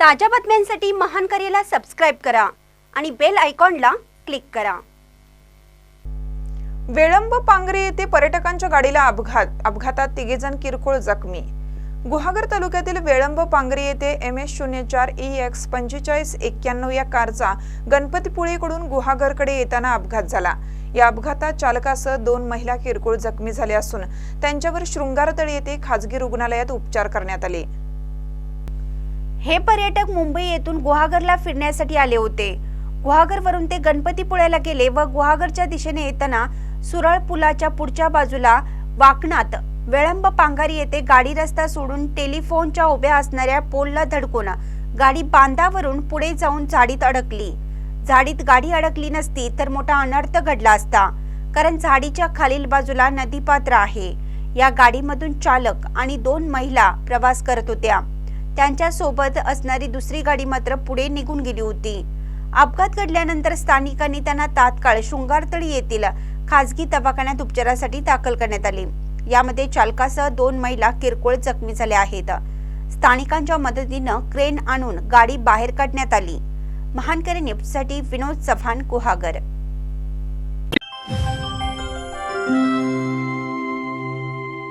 ताज्या बातम्यांसाठी महान करेला सबस्क्राईब करा आणि बेल आयकॉनला क्लिक करा. वेळंब पांगरे येथे पर्यटकांच्या गाडीला अपघात अपघातात तिघेजण किरकोळ जखमी. गुहागर तालुक्यातील वेळंब पांगरे येथे एम एस शून्य चार ई एक्स पंचेचाळीस एक्क्याण्णव या कारचा गणपतीपुळेकडून गुहागरकडे येताना अपघात झाला. या अपघातात चालकासह दोन महिला किरकोळ जखमी झाल्या असून त्यांच्यावर शृंगारतळी येथे खाजगी रुग्णालयात उपचार करण्यात आले. हे पर्यटक मुंबई येथून गुहागरला फिरण्यासाठी आले होते. गुहागरवरून ते गणपतीपुळ्याला गेले व गुहागरच्या दिशेने येताना सुरळ पुलाच्या पुढच्या बाजूला वाकणात वेळंब पांगारी येथे गाडी रस्ता सोडून टेलिफोनच्या उभ्या असणाऱ्या पोलला धडकून गाडी बांधावरून पुढे जाऊन झाडीत अडकली. झाडीत गाडी अडकली नसती तर मोठा अनर्थ घडला असता कारण झाडीच्या खालील बाजूला नदीपात्र आहे. या गाडीमधून चालक आणि दोन महिला प्रवास करत होत्या. त्यांच्यासोबत असणारी दुसरी गाडी मात्र पुढे निघून गेली होती. अपघात घडल्यानंतर स्थानिकांनी त्यांना तात्काळ शृंगारतळी येथील खासगी दवाखान्यात उपचारासाठी दाखल करण्यात आले. यामध्ये चालकासह दोन महिला किरकोळ जखमी झाल्या आहेत. स्थानिकांच्या मदतीनं क्रेन आणून गाडी बाहेर काढण्यात आली. महानकरी न्यूजसाठी विनोद चव्हाण कुहागर